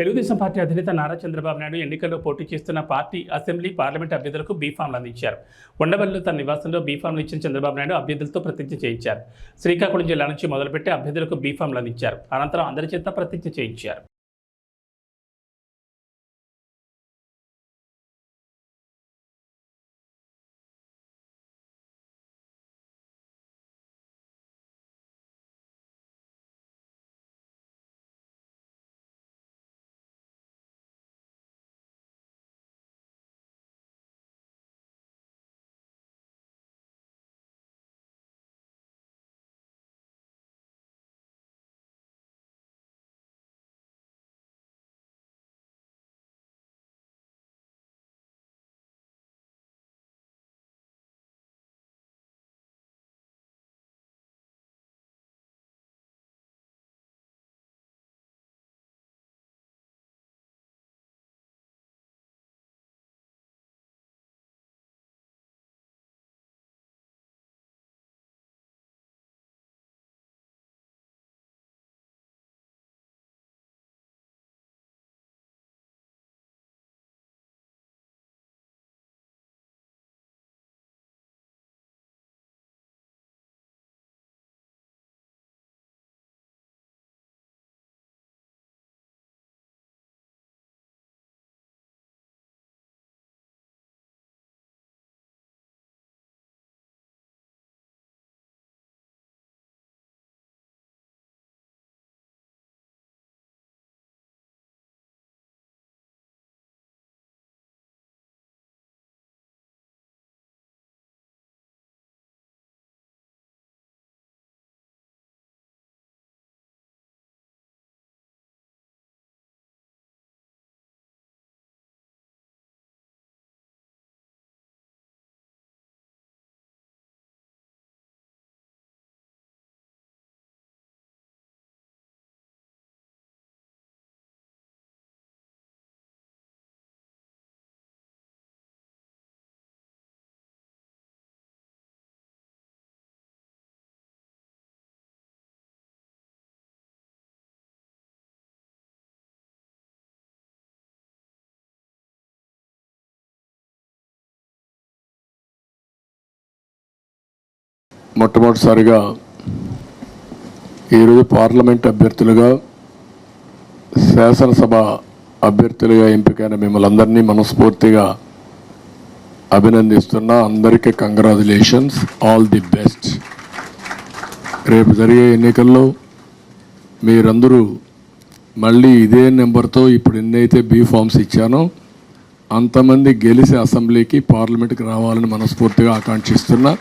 Telugu Desam party అధినేత నారా చంద్రబాబు నాయుడు ఎన్నికల్లో పోటీ చేస్తున్న పార్టీ అసెంబ్లీ పార్లమెంట్ అభ్యర్థులకు బీఫామ్లు అందించారు. ఉండవల్లిలో తన నివాసంలో బీఫామ్లు ఇచ్చిన చంద్రబాబు నాయుడు అభ్యర్థులతో ప్రతిజ్ఞ చేయించారు. శ్రీకాకుళం జిల్లా నుంచి మొదలుపెట్టి అభ్యర్థులకు బీఫామ్లు అందించారు. అనంతరం అందరి చేత ప్రతిజ్ఞ చేయించారు. మొట్టమొదటిసారిగా ఈరోజు పార్లమెంట్ అభ్యర్థులుగా శాసనసభ అభ్యర్థులుగా ఎంపికైన మిమ్మల్ని అందరినీ మనస్ఫూర్తిగా అభినందిస్తున్నా. అందరికీ కంగ్రాచులేషన్స్. All the best. రేపు జరిగే ఎన్నికల్లో మీరందరూ మళ్ళీ ఇదే నెంబర్తో ఇప్పుడు ఎన్నైతే బీ ఫామ్స్ ఇచ్చానో అంతమంది గెలిచి అసెంబ్లీకి పార్లమెంట్కి రావాలని మనస్ఫూర్తిగా ఆకాంక్షిస్తున్నా.